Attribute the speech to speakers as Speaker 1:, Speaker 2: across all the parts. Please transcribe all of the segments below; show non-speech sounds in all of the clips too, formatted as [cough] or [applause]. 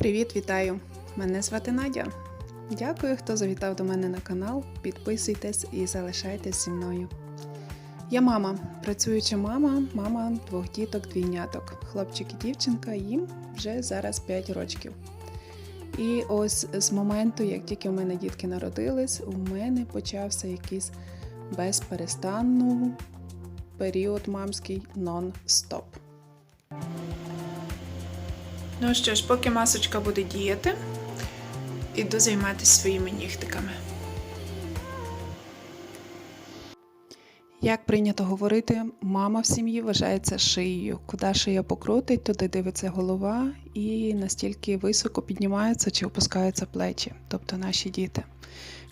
Speaker 1: Привіт, вітаю! Мене звати Надя. Дякую, хто завітав до мене на канал. Підписуйтесь і залишайтесь зі мною. Я мама, працююча мама, мама двох діток, двійняток. Хлопчик і дівчинка, їм вже зараз 5 років. І ось з моменту, як тільки у мене дітки народились, у мене почався якийсь безперестанну період мамський нон-стоп. Ну що ж, поки масочка буде діяти, іду займатися своїми нігтиками. Як прийнято говорити, мама в сім'ї вважається шиєю. Куди шия покрутить, туди дивиться голова і настільки високо піднімаються чи опускаються плечі, тобто наші діти.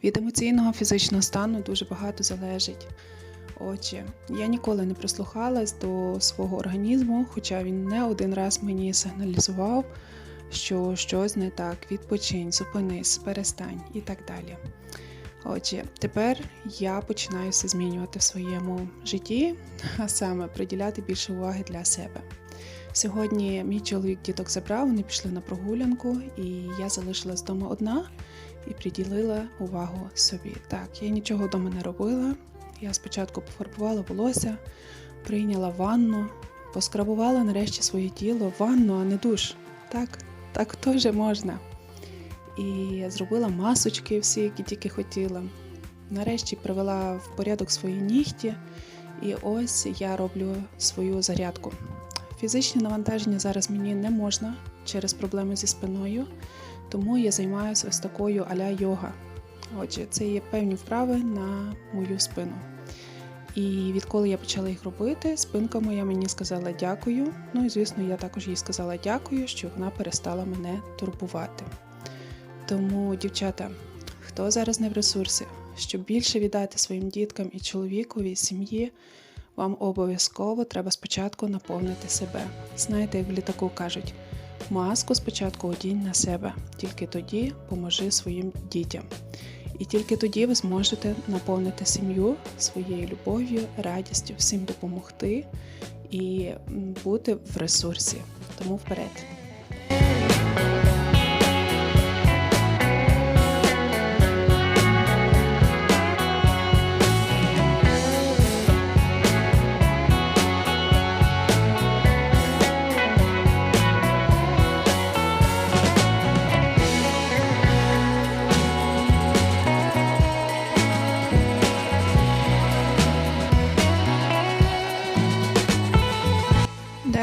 Speaker 1: Від емоційного фізичного стану дуже багато залежить. Отже, я ніколи не прислухалась до свого організму, хоча він не один раз мені сигналізував, що щось не так, відпочинь, зупинись, перестань і так далі. Отже, тепер я починаю все змінювати в своєму житті, а саме приділяти більше уваги для себе. Сьогодні мій чоловік діток забрав, вони пішли на прогулянку, і я залишилась вдома одна і приділила увагу собі. Так, я нічого вдома не робила. Я спочатку пофарбувала волосся, прийняла ванну, поскрабувала нарешті своє тіло, ванну, а не душ. Так, так теж можна. І зробила масочки всі, які тільки хотіла. Нарешті привела в порядок свої нігті, і ось я роблю свою зарядку. Фізичні навантаження зараз мені не можна через проблеми зі спиною, тому я займаюся ось такою аля йога. Отже, це є певні вправи на мою спину. І відколи я почала їх робити, спинка моя мені сказала дякую. Ну і звісно, я також їй сказала дякую, що вона перестала мене турбувати. Тому, дівчата, хто зараз не в ресурсі, щоб більше віддати своїм діткам і чоловікові, і сім'ї, вам обов'язково треба спочатку наповнити себе. Знаєте, як в літаку кажуть, маску спочатку одінь на себе, тільки тоді поможи своїм дітям. І тільки тоді ви зможете наповнити сім'ю своєю любов'ю, радістю, всім допомогти і бути в ресурсі. Тому вперед.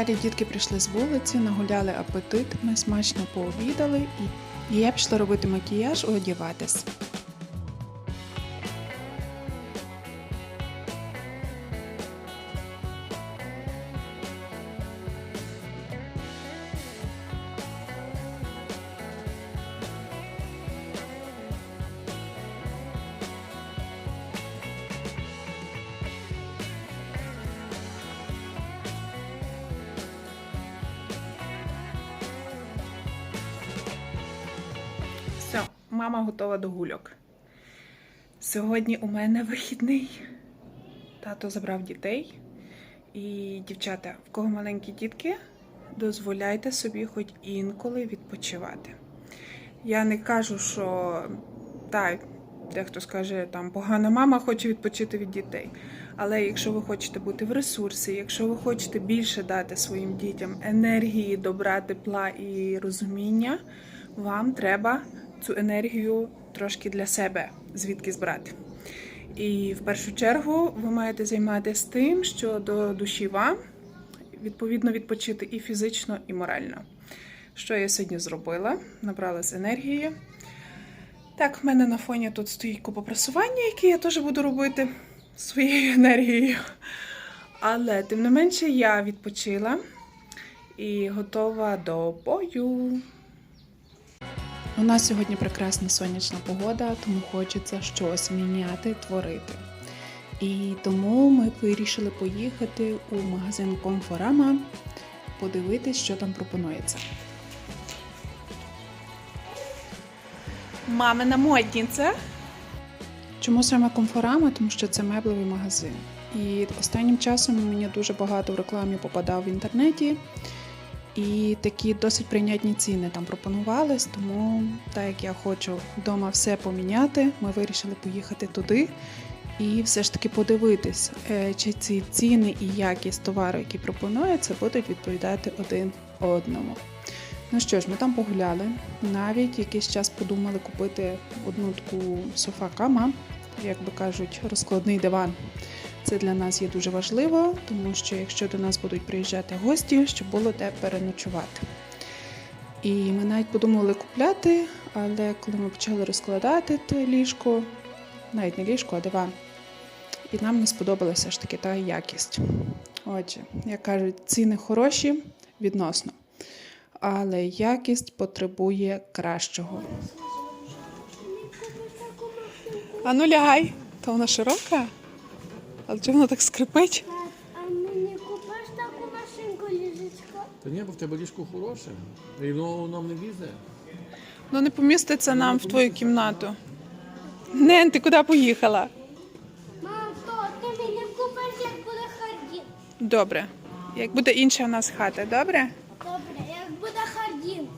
Speaker 1: Далі дітки прийшли з вулиці, нагуляли апетит, ми смачно пообідали і я пішла робити макіяж, одягатись. Мама готова до гульок. Сьогодні у мене вихідний. Тато забрав дітей. І, дівчата, в кого маленькі дітки, дозволяйте собі хоч інколи відпочивати. Я не кажу, що так, дехто скаже, там погана мама хоче відпочити від дітей. Але якщо ви хочете бути в ресурсі, якщо ви хочете більше дати своїм дітям енергії, добра, тепла і розуміння, вам треба цю енергію трошки для себе звідки збрати. І в першу чергу ви маєте займатися тим, що до душі вам відповідно відпочити і фізично, і морально. Що я сьогодні зробила? Набралась енергії. Так, в мене на фоні тут стоїть купа просування, які я теж буду робити своєю енергією. Але, тим не менше, я відпочила і готова до бою. У нас сьогодні прекрасна сонячна погода, тому хочеться щось міняти, творити. І тому ми вирішили поїхати у магазин Комфорама, подивитись, що там пропонується. Мамина модниця. Чому саме Комфорама? Тому що це меблевий магазин. І останнім часом мені дуже багато в рекламі попадав в інтернеті. І такі досить прийнятні ціни там пропонувались, тому так як я хочу вдома все поміняти, ми вирішили поїхати туди і все ж таки подивитись, е, чи ці ціни і якість товару, які пропонуються, будуть відповідати один одному. Ну що ж, ми там погуляли. Навіть якийсь час подумали купити одну таку софа кама, як би кажуть, розкладний диван. Це для нас є дуже важливо, тому що якщо до нас будуть приїжджати гості, щоб було де переночувати. І ми навіть подумали купляти, але коли ми почали розкладати те ліжко, навіть не ліжко, а диван, і нам не сподобалася ж таки та якість. Отже, як кажуть, ціни хороші відносно, але якість потребує кращого. А ну лягай, то вона широка, але чи вона так скрипить?
Speaker 2: А мені купиш таку машинку ліжечка?
Speaker 3: Та ні, бо в тебе ліжко хороше. І воно нам не візе.
Speaker 1: Ну не поміститься нам в твою кімнату. Нен, ти куди поїхала?
Speaker 2: Мам, то ти мені купиш, як буде хардін.
Speaker 1: Добре. Як буде інша в нас хата, добре?
Speaker 2: Добре, як буде хардін.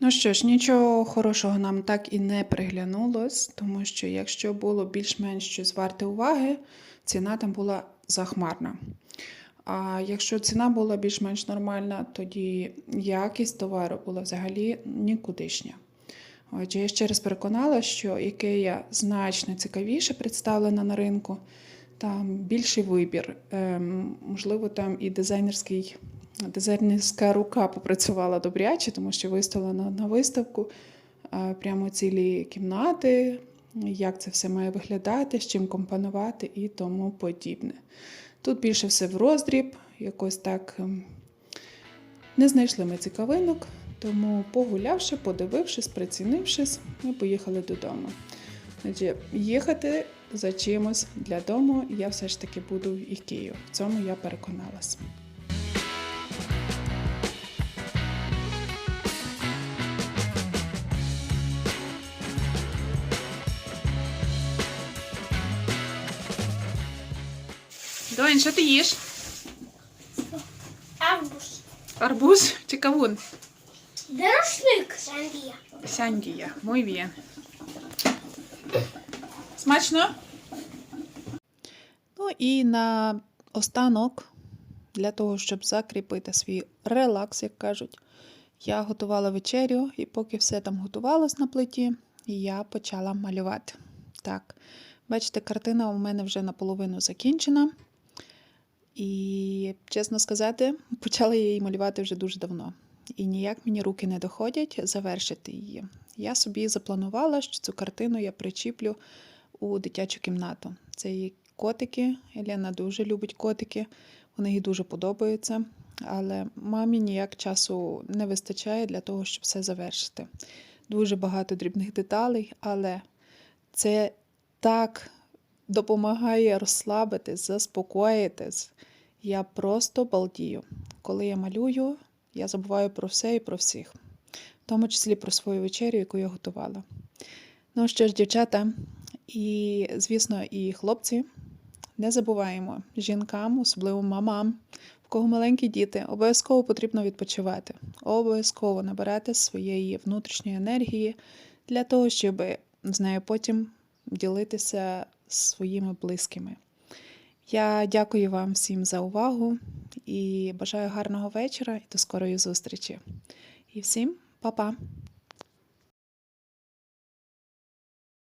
Speaker 1: Ну що ж, нічого хорошого нам так і не приглянулось, тому що якщо було більш-менш щось варте уваги, ціна там була захмарна. А якщо ціна була більш-менш нормальна, тоді якість товару була взагалі нікудишня. Отже, я ще раз переконала, що Ікея значно цікавіше представлена на ринку, там більший вибір. Ем, можливо, там і дизайнерський, дизайнерська рука попрацювала добряче, тому що виставлена на виставку е, прямо цілі кімнати, як це все має виглядати, з чим компонувати і тому подібне. Тут більше все в роздріб, якось так ем, не знайшли ми цікавинок, тому погулявши, подивившись, прицінившись, ми поїхали додому. Отже, їхати за чимось для дому я все ж таки буду в Ікею. В цьому я переконалась. Донь, що ти їш? Арбуз чи кавун?
Speaker 2: Де рушник? Сандія.
Speaker 1: Сяндія, muy bien. Смачно? Ну і на останок, для того, щоб закріпити свій релакс, як кажуть, я готувала вечерю, і поки все там готувалось на плиті, я почала малювати. Так, бачите, картина у мене вже наполовину закінчена. І, чесно сказати, [laughs] почала я її малювати вже дуже давно. І ніяк мені руки не доходять завершити її. Я собі запланувала, що цю картину я причіплю у дитячу кімнату. Це її котики. Елена дуже любить котики, вони їй дуже подобаються. Але мамі ніяк часу не вистачає для того, щоб все завершити. Дуже багато дрібних деталей, але це так допомагає розслабитись, заспокоїтись. Я просто балдію. Коли я малюю, я забуваю про все і про всіх, в тому числі про свою вечерю, яку я готувала. Ну що ж, дівчата, і, звісно, і хлопці, не забуваємо жінкам, особливо мамам, в кого маленькі діти, обов'язково потрібно відпочивати, обов'язково набирати своєї внутрішньої енергії для того, щоб з нею потім ділитися своїми близькими. Я дякую вам всім за увагу і бажаю гарного вечора і до скорої зустрічі. І всім па-па!